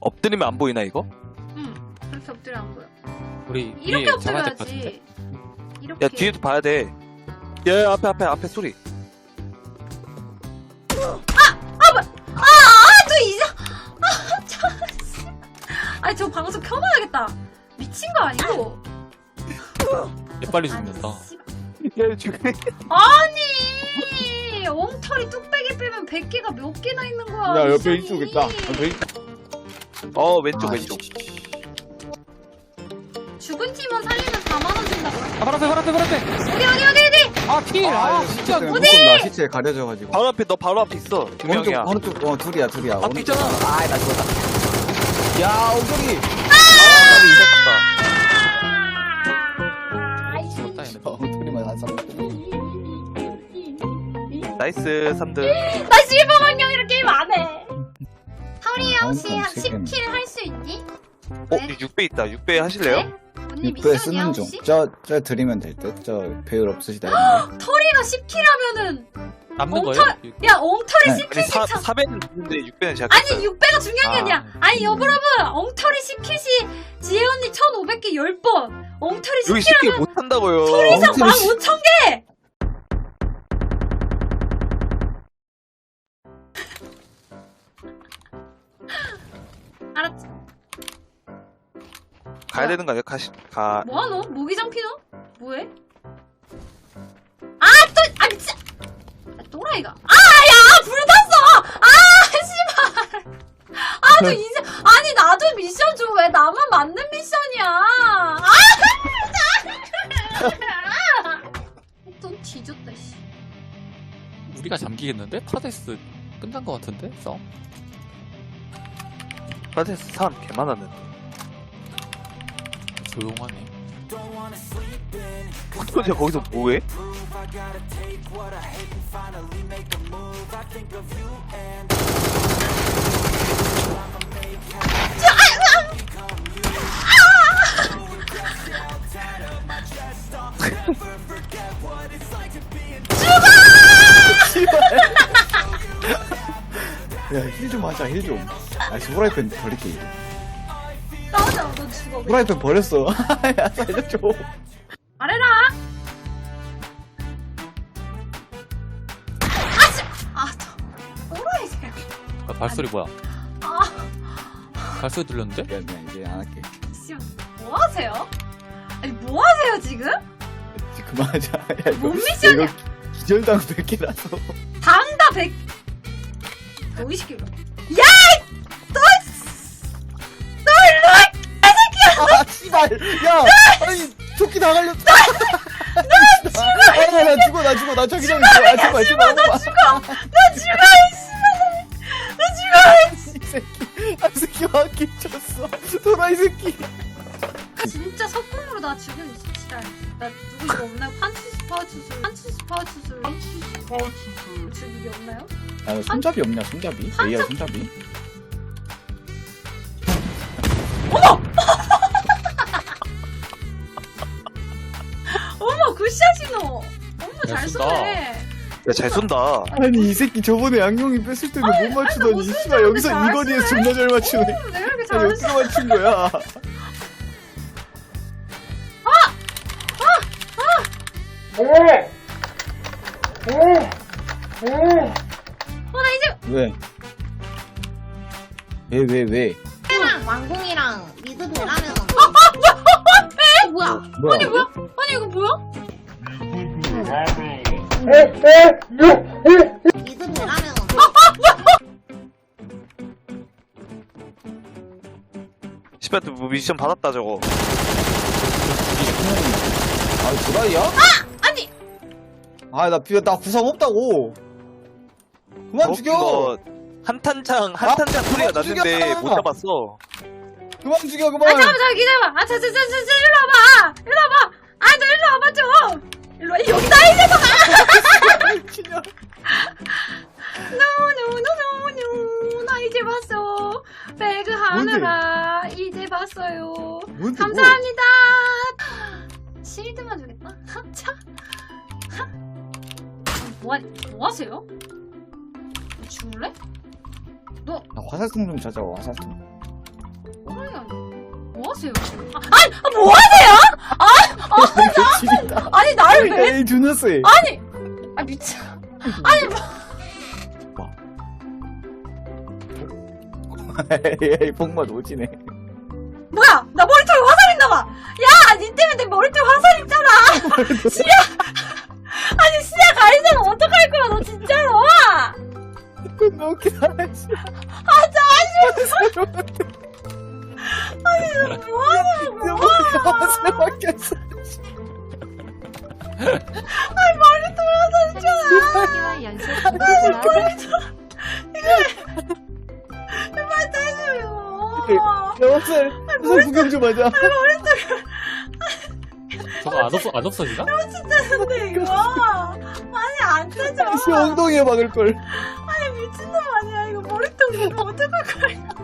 엎드리면 안 보이나 이거? 응. 그렇게 엎드려 안 보여. 우리 이렇게 위에 잡아야 될 것 같은데. 엎드려야지. 이렇게. 야 뒤에도 봐야 돼. 야, 야 앞에 앞에 앞에 소리. 아, 아, 저 이제. 아, 저. 아니, 저 방송 켜놔야겠다. 미친 거 아니고? 얘 빨리 죽는다. 아니, 씨. 야 죽여. 아니, 엉터리 뚝배기 빼면 100개가 몇 개나 있는 거야. 야 옆에 미션이. 이쪽 있다. 옆에 있... 어 왼쪽 아, 왼쪽. 죽은 팀원 살리면 4만원 준다고요? 아, 바로 앞에, 바로 앞에, 바로 앞에! 어디, 어디, 어디, 어디? 아, 킬! 아, 진짜. 어디? 나 시체에 가려져가지고. 바로 앞에 너 바로 앞에 있어. 두 오른쪽 명이야. 오른쪽 어 둘이야 둘이야. 앞에 오른쪽. 있잖아. 아나 죽었다. 야 엉덩이. 아, 나이스 3등. 나 실버방향이라 게임 안 해. 하울이 형씨 다음 한건 지금. 10킬 할 수 있니? 어 6배 있다. 6배 하실래요? 네? 언니 육배 미션이야 쓰는 중. 혹시? 저 저 드리면 될 듯. 저 배율 없으시다 했는데. 터리가 10킬 하면은 남는 거예요? 야 엉터리 네. 10킬씩 아니 차 4, 4배는 있는데 6배는 제가 아니 6배가 중요한 게 아. 아니야 아니 여러분 엉터리 10킬씩 지혜 언니 1500개 10번 엉터리 여기 10킬 쉽게 못 한다고요. 이상 엉터리 15,000개 되는 거 아니야? 가시 가. 뭐하노? 모기장 피노? 뭐해? 아또 아 미친 아, 또라이가 아야 불 탔어 아 씨발 아저 인생 아니 나도 미션 줘왜 나만 맞는 미션이야 아 또 뒤졌다 씨 우리가 잠기겠는데? 파데스 끝난 것 같은데? 싸움? 파데스 사람 개 많았는데. 조용하네. 근데 거기서 뭐해? 야 힐 좀 하자 힐 좀. 아씨 후라이팬 버릴게. 이거. 죽어 그냥. 후라이팬 버렸어. 야 살려줘. 말해라 아씨 아저 또라이세요 아, 발소리 뭐야? 아 발소리 들렸는데? 미안 미안 이제 안 할게. 씨, 뭐 하세요? 아니 뭐 하세요 지금? 이제 그만하자. 야 이거 뭔 미션이야? 이거 기절당 100개라서. 당다 100. 너 20kg. 야! 너! 씨발. 야 아니 다 갈렸다. 나 죽어. 나 죽어 나 죽어 나 저기 저기 있어. 아 제발 제발. 나 죽어. 너 죽어! 너 죽어! 이 새끼. 아 새끼 와끼 쳤어. 도라이 새끼. 진짜 석궁으로 나 죽여 지랄. 나 누구 이거 없나요? 판투스 파우추술. 판투스 파우추술. 판투스 파우추술. 죽이 없나요? 아 손잡이 없냐 손잡이? 한 AR 손잡이? 쏜다. 쏘네. 야잘 쏜다. 아니 이 새끼 저번에 양용이 뺐을 때도 못못 맞추더니 쏘는 씨발 여기서 줄 알았어. 이거리에서 존나 잘 맞추네. 어, 내가 이렇게 아니 잘했어. 어디서 맞춘 거야? 어, 나 이제 왜? 왜 왜 왜? 랑 왕궁이랑 미드 보라면 어, 뭐야? 뭐야? 아니 뭐야? 아니 이거 뭐야? 시발 또 미션 받았다 저거. 아 드라이야? 아니 아나 비나 나 구상 없다고. 그만 죽여. 어, 한탄창 한탄창 소리가 그만 났는데 죽여. 못 잡았어. 그만 죽여 아 그만. 잠깐만 잠깐 기다려봐 아 자, 자, 자, 자, 자, 일로 와봐 일로 와봐 아너 일로 와봐 좀 일로와. 여기다 이 녀석아 미친년 노노노노노 나 이제 봤어. 배그 하느라 이제 봤어요. 뭔데, 뭐? 감사합니다. 실드만 주겠다? 하차? 하? 뭐, 뭐 하세요? 죽을래? 너 나 화살통 좀 찾아와 화살통. 뭐하세요? 뭐 아, 아, 뭐 아, 아 뭐하세요? 아, 아 다 아니 나를 왜? 에이 주너스 아니 아 미친. 아니 뭐 에이 복맛 오지네 뭐야? 나 머리털 화살 있나봐. 야, 니 때문에 내 머리털 화살 있잖아. 시야. 아니 시야 가리잖아. 어떡할 거야, 너 진짜로? 너무 기다려 아, 짜증. 아니 너 뭐하냐고. 화살 바뀌었어 아니 머리털 화살 있잖아. 개월 연속 제발 대줘요. 야 화살 화살 구경 좀 하자 저거 안 없어 안 없어지나? 근데 이거 아니 안 되죠. 씨 엉덩이에 막을 걸 아니 미친놈 아니야 이거 머리통 이거 어떡할 거야